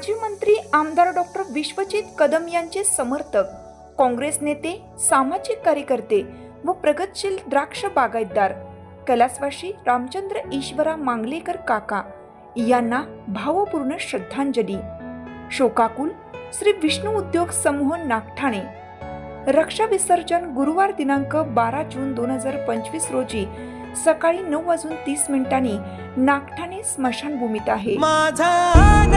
माजी मंत्री आमदार डॉक्टर विश्वजित कदम यांचे समर्थक काँग्रेस नेते सामाजिक कार्यकर्ते व प्रगतशील द्राक्ष बागायतदार कलासवाशी रामचंद्र ईश्वरा मांगलेकर काका यांना भावपूर्ण श्रद्धांजली. शोकाकुल श्री विष्णू उद्योग समूह नागठाणे. रक्षा विसर्जन गुरुवार दिनांक बारा जून दोन हजार पंचवीस रोजी सकाळी नऊ वाजून तीस मिनिटांनी नागठाणे स्मशानभूमीत आहे. माझा